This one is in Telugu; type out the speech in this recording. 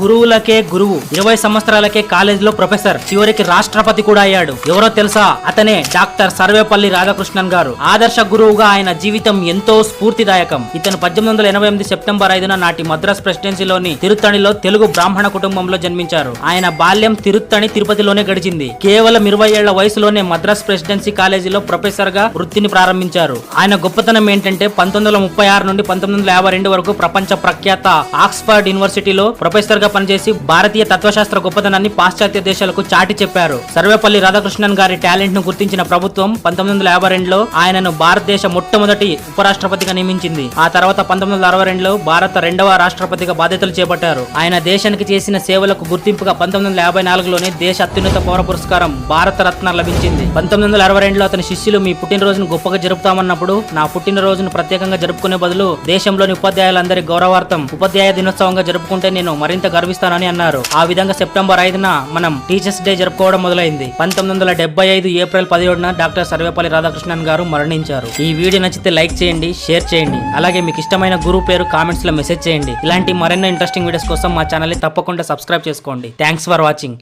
గురువులకే గురువు. ఇరవై సంవత్సరాలకే కాలేజీలో ప్రొఫెసర్. చివరికి రాష్ట్రపతి కూడా అయ్యాడు. ఎవరో తెలుసా? అతనే డాక్టర్ సర్వేపల్లి రాధాకృష్ణన్ గారు. ఆదర్శ గురువుగా ఆయన జీవితం ఎంతో స్ఫూర్తిదాయకం. ఇతను పద్దెనిమిది వందల ఎనభై ఎనిమిది సెప్టెంబర్ ఐదున నాటి మద్రాస్ ప్రెసిడెన్సీలోని తిరుత్తణిలో తెలుగు బ్రాహ్మణ కుటుంబంలో జన్మించారు. ఆయన బాల్యం తిరుత్తణి తిరుపతిలోనే గడిచింది. కేవలం ఇరవై ఏళ్ళ వయసులోనే మద్రాస్ ప్రెసిడెన్సీ కాలేజీలో ప్రొఫెసర్గా వృత్తిని ప్రారంభించారు. ఆయన గొప్పతనం ఏంటంటే పంతొమ్మిది వందల ముప్పై ఆరు నుండి పంతొమ్మిది వందల యాభై రెండు వరకు ప్రపంచ ప్రఖ్యాత ఆక్స్ఫర్డ్ యూనివర్సిటీలో ప్రొఫెసర్ గా పనిచేసి భారతీయ తత్వశాస్త్ర గొప్పతనాన్ని పాశ్చాత్య దేశాలకు చాటి చెప్పారు. సర్వేపల్లి రాధాకృష్ణన్ గారి టాలెంట్ను గుర్తించిన ప్రభుత్వం పంతొమ్మిది వందల యాభై రెండులో ఆయనను భారతదేశ మొట్టమొదటి ఉపరాష్ట్రపతిగా నియమించింది. ఆ తర్వాత పంతొమ్మిది వందల అరవై రెండులో భారత రెండవ రాష్ట్రపతిగా బాధ్యతలు చేపట్టారు. ఆయన దేశానికి చేసిన సేవలకు గుర్తింపుగా పంతొమ్మిది వందల యాభై నాలుగులోనే దేశ అత్యున్నత పౌర పురస్కారం భారత రత్న లభించింది. పంతొమ్మిది వందల అరవై రెండులో అతని శిష్యులు మీ పుట్టినరోజును గొప్పగా జరుపుతామన్నప్పుడు నా పుట్టినరోజును ప్రత్యేకంగా జరుపుకునే బదులు దేశంలోని ఉపాధ్యాయులందరి గౌరవార్థం ఉపాధ్యాయ దినోత్సవంగా జరుపుకుంటే నేను మరింత గర్విస్తానని అన్నారు. ఆ విధంగా సెప్టెంబర్ ఐదున మనం టీచర్స్ డే జరుపుకోవడం మొదలైంది. పంతొమ్మిది వందల డెబ్బై ఐదు ఏప్రిల్ పదిహేడున డాక్టర్ సర్వేపల్లి రాధాకృష్ణన్ గారు మరణించారు. ఈ వీడియో నచ్చితే లైక్ చేయండి షేర్ చేయండి. అలాగే మీకు ఇష్టమైన గురువు పేరు కామెంట్స్లో మెసేజ్ చేయండి. ఇలాంటి మరెన్నో ఇంట్రెస్టింగ్ వీడియోస్ కోసం మా ఛానల్ తప్పకుండా సబ్స్క్రైబ్ చేసుకోండి. Thanks for watching.